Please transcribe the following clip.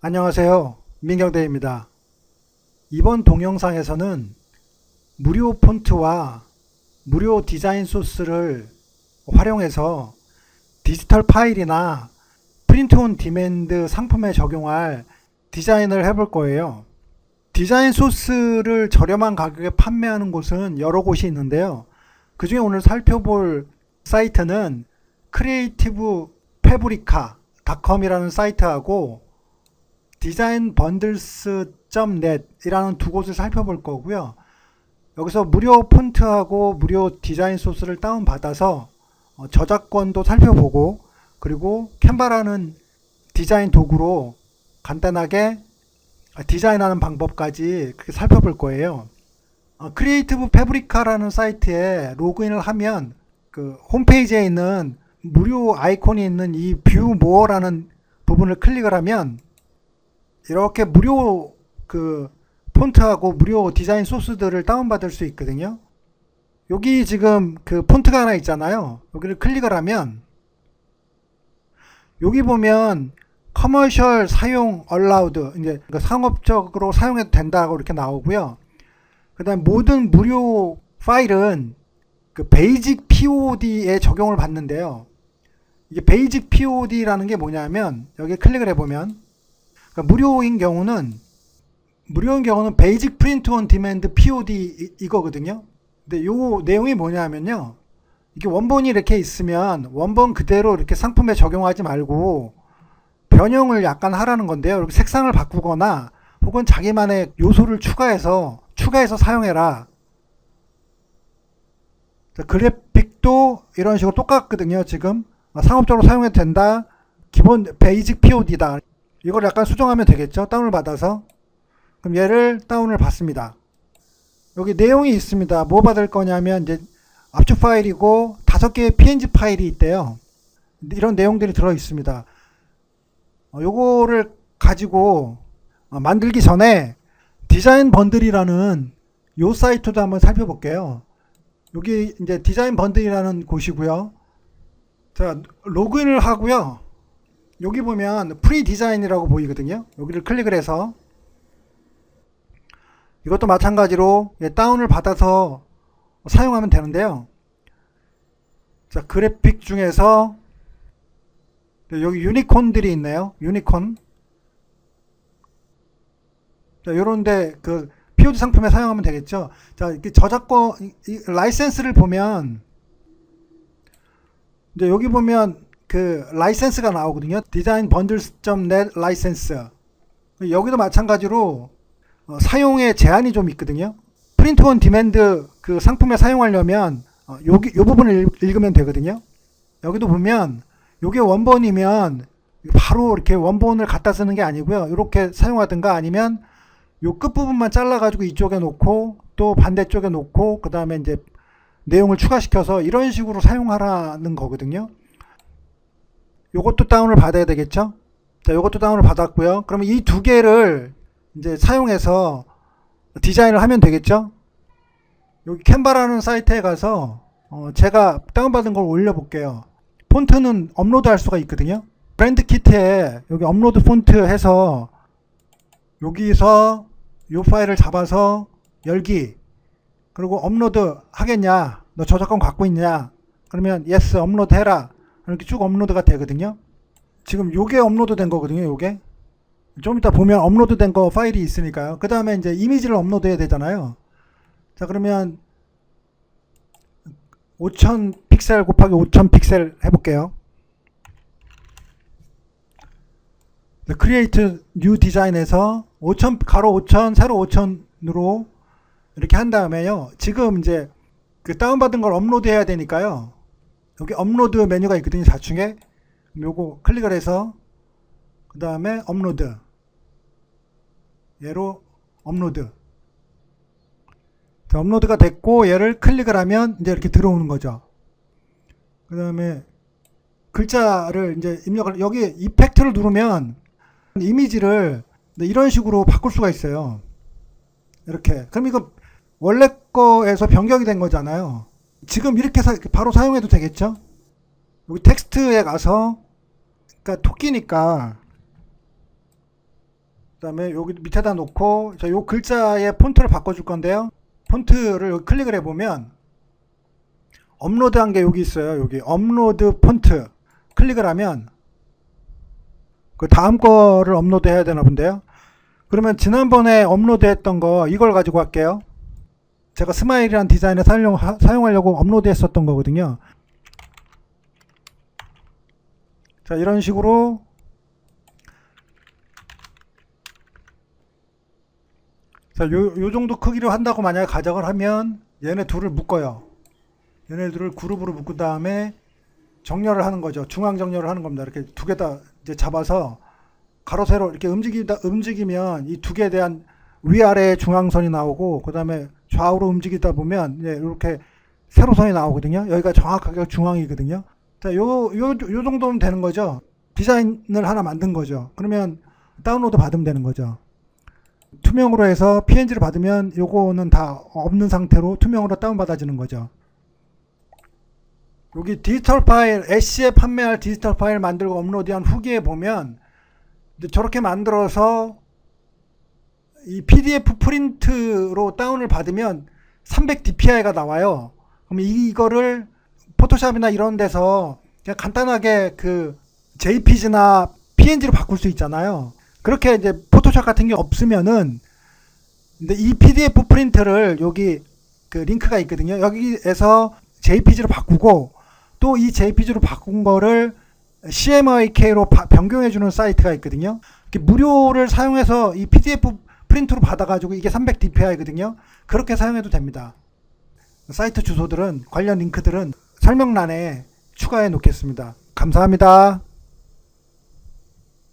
안녕하세요. 민경대입니다. 이번 동영상에서는 무료 폰트와 무료 디자인 소스를 활용해서 디지털 파일이나 프린트 온 디맨드 상품에 적용할 디자인을 해볼 거예요. 디자인 소스를 저렴한 가격에 판매하는 곳은 여러 곳이 있는데요. 그 중에 오늘 살펴볼 사이트는 크리에이티브 패브리카닷컴이라는 사이트하고 디자인 번들스.net 이라는 두 곳을 살펴볼 거고요. 여기서 무료 폰트하고 무료 디자인 소스를 다운받아서 어, 저작권도 살펴보고 그리고 캔바라는 디자인 도구로 간단하게 디자인하는 방법까지 그렇게 살펴볼 거예요. 어, 크리에이티브 패브리카라는 사이트에 로그인을 하면 그 홈페이지에 있는 무료 아이콘이 있는 이 뷰 모어라는 부분을 클릭을 하면 이렇게 무료 그 폰트하고 무료 디자인 소스들을 다운받을 수 있거든요. 여기 지금 그 폰트가 하나 있잖아요. 여기를 클릭을 하면 여기 보면 커머셜 사용 allowed 이제 그 상업적으로 사용해도 된다고 이렇게 나오고요. 그다음 모든 무료 파일은 그 베이직 POD에 적용을 받는데요. 이게 베이직 POD라는 게 뭐냐면 여기 클릭을 해보면 그러니까 무료인 경우는 무료인 경우는 베이직 프린트 온 디맨드 POD 이거거든요. 근데 요 내용이 뭐냐면요. 이게 원본이 이렇게 있으면 원본 그대로 이렇게 상품에 적용하지 말고 변형을 약간 하라는 건데요. 이렇게 색상을 바꾸거나 혹은 자기만의 요소를 추가해서 추가해서 사용해라. 자, 그래픽도 이런 식으로 똑같거든요. 지금 아, 상업적으로 사용해도 된다. 기본 베이직 POD다. 이걸 약간 수정하면 되겠죠. 다운을 받아서. 그럼 얘를 다운을 받습니다. 여기 내용이 있습니다. 뭐 받을 거냐면 이제 압축 파일이고 다섯 개의 PNG 파일이 있대요. 이런 내용들이 들어 있습니다. 어, 요거를 가지고 어, 만들기 전에 디자인 번들이라는 요 사이트도 한번 살펴볼게요. 여기 이제 디자인 번들이라는 곳이고요. 자, 로그인을 하고요. 여기 보면 프리 디자인이라고 보이거든요. 여기를 클릭을 해서 이것도 마찬가지로 예, 다운을 받아서 사용하면 되는데요. 자, 그래픽 중에서 여기 유니콘들이 있네요. 유니콘. 자, 요런데 그 POD 상품에 사용하면 되겠죠. 자, 이렇게 저작권 이- 이 라이센스를 보면 이제 여기 보면 그 라이센스가 나오거든요. 디자인 번들스.net 라이센스. 여기도 마찬가지로 어, 사용에 제한이 좀 있거든요. 프린트 온 디맨드 그 상품에 사용하려면 어, 여기 요 부분을 읽- 읽으면 되거든요. 여기도 보면 요게 원본이면 바로 이렇게 원본을 갖다 쓰는 게 아니고요. 이렇게 사용하든가 아니면 요 끝부분만 잘라가지고 이쪽에 놓고 또 반대쪽에 놓고 그 다음에 이제 내용을 추가시켜서 이런 식으로 사용하라는 거거든요. 요것도 다운을 받아야 되겠죠? 자, 요것도 다운을 받았고요. 그러면 이 두 개를 이제 사용해서 디자인을 하면 되겠죠? 여기 캔바라는 사이트에 가서 어, 제가 다운받은 걸 올려볼게요. 폰트는 업로드 할 수가 있거든요. 브랜드 키트에 여기 업로드 폰트 해서 여기서 요 파일을 잡아서 열기 그리고 업로드 하겠냐 너 저작권 갖고 있냐 그러면 yes 업로드 해라 이렇게 쭉 업로드가 되거든요. 지금 요게 업로드 된 거거든요 요게. 좀 이따 보면 업로드 된 거 파일이 있으니까요. 그 다음에 이제 이미지를 업로드 해야 되잖아요. 자 그러면 5000 픽셀 곱하기 5000 픽셀 해볼게요. 크리에이트 뉴 디자인에서 5000 가로 5000 세로 5000으로 이렇게 한 다음에요. 지금 이제 그 다운받은 걸 업로드 해야 되니까요. 여기 업로드 메뉴가 있거든요. 좌측에. 요거 클릭을 해서 그 다음에 업로드. 얘로 업로드. 자, 업로드가 됐고 얘를 클릭을 하면 이제 이렇게 들어오는 거죠. 그 다음에 글자를 이제 입력을 여기 이펙트를 누르면 이미지를 이런 식으로 바꿀 수가 있어요. 이렇게. 그럼 이거 원래 거에서 변경이 된 거잖아요. 지금 이렇게 사- 바로 사용해도 되겠죠? 여기 텍스트에 가서, 그러니까 토끼니까 그다음에 여기 밑에다 놓고 자, 요 글자의 폰트를 바꿔줄 건데요. 폰트를 클릭을 해보면 업로드한 게 여기 있어요. 여기 업로드 폰트 클릭을 하면 그 다음 거를 업로드 해야 되나 본데요. 그러면 지난번에 업로드했던 거 이걸 가지고 할게요. 제가 스마일이란 디자인을 사용, 하- 사용하려고 업로드 했었던 거거든요. 자, 이런 식으로 자, 요, 요 정도 크기로 한다고 만약에 가정을 하면 얘네 둘을 묶어요. 얘네 둘을 그룹으로 묶은 다음에 정렬을 하는 거죠. 중앙 정렬을 하는 겁니다. 이렇게 두 개 다 이제 잡아서 가로 세로 이렇게 움직이다 움직이면 이 두 개에 대한 위아래 중앙선이 나오고 그다음에 좌우로 움직이다 보면 예, 이렇게 세로선이 나오거든요. 여기가 정확하게 중앙이거든요. 자, 요, 요, 요 정도면 되는 거죠. 디자인을 하나 만든 거죠. 그러면 다운로드 받으면 되는 거죠. 투명으로 해서 PNG를 받으면 요거는 다 없는 상태로 투명으로 다운받아지는 거죠. 여기 디지털 파일, 애쉬에 판매할 디지털 파일 만들고 업로드한 후기에 보면 저렇게 만들어서 이 PDF 프린트로 다운을 받으면 300 dpi가 나와요. 그럼 이거를 포토샵이나 이런 데서 그냥 간단하게 그 JPG나 PNG로 바꿀 수 있잖아요. 그렇게 이제 포토샵 같은 게 없으면은 근데 이 PDF 프린트를 여기 그 링크가 있거든요. 여기에서 JPG로 바꾸고 또 이 JPG로 바꾼 거를 CMYK로 변경해 주는 사이트가 있거든요. 무료를 사용해서 이 PDF 프린트로 받아가지고 이게 300 dpi거든요. 그렇게 사용해도 됩니다. 사이트 주소들은 관련 링크들은 설명란에 추가해 놓겠습니다. 감사합니다.